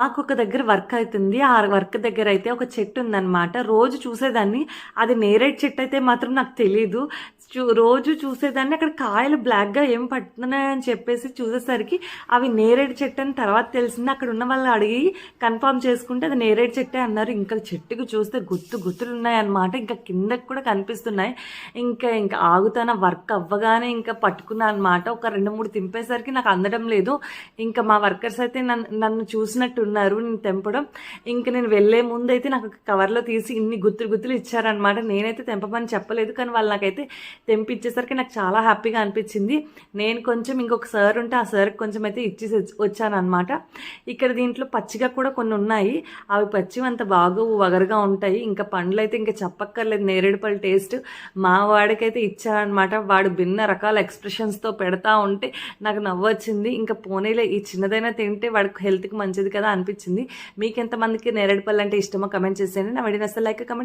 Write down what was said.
నాకు ఒక దగ్గర వర్క్ అవుతుంది. ఆ వర్క్ దగ్గర అయితే ఒక చెట్టు ఉందన్నమాట. రోజు చూసేదాన్ని. అది నేరేడు చెట్టు అయితే మాత్రం నాకు తెలీదు. చూ రోజు చూసేదాన్ని. అక్కడ కాయలు బ్లాక్గా ఏం పడుతున్నాయని చెప్పేసి చూసేసరికి అవి నేరేడు చెట్టు అని తర్వాత తెలిసింది. అక్కడ ఉన్న వాళ్ళు అడిగి కన్ఫర్మ్ చేసుకుంటే అది నేరేడు చెట్టే అన్నారు. ఇంకా చెట్టుకు చూస్తే గుత్తు గుత్తులు ఉన్నాయన్నమాట. ఇంకా కిందకి కూడా కనిపిస్తున్నాయి. ఇంకా ఇంకా ఆగుతాన? వర్క్ అవ్వగానే ఇంకా పట్టుకున్నా అనమాట ఒక రెండు మూడు తింపేసరికి నాకు అందడం లేదు. ఇంకా మా వర్కర్స్ అయితే నన్ను నన్ను చూసినట్టు ఉన్నారు నేను తెంపడం. ఇంకా నేను వెళ్ళే ముందు అయితే నాకు కవర్లో తీసి ఇన్ని గుత్తులు గుత్తులు ఇచ్చారనమాట నేనైతే తెంపమని చెప్పలేదు. కానీ వాళ్ళు నాకైతే తెంపిచ్చేసరికి నాకు చాలా హ్యాపీగా అనిపించింది. నేను కొంచెం ఇంకొక సార్ ఉంటే ఆ సార్కి కొంచెం అయితే ఇచ్చేసి వచ్చానమాట ఇక్కడ దీంట్లో పచ్చిగా కూడా కొన్ని ఉన్నాయి. అవి పచ్చివి అంత బాగా వగరుగా ఉంటాయి. ఇంకా పండ్లు అయితే ఇంకా చెప్పక్కర్లేదు నేరేడుపల్లి టేస్ట్ మా వాడికైతే ఇచ్చానమాట వాడు భిన్న రకాల ఎక్స్ప్రెషన్స్తో పెడతా ఉంటే నాకు నవ్వొచ్చింది. ఇంకా పోనీలే ఈ చిన్నదైనా తింటే వాడికి హెల్త్కి మంచిది కదా అనిపించింది. మీకు ఎంతమందికి నేరేడుపల్లి అంటే ఇష్టమో కమెంట్ చేసేయండి. నా వీడియో అసలు లైక్ కమెంట్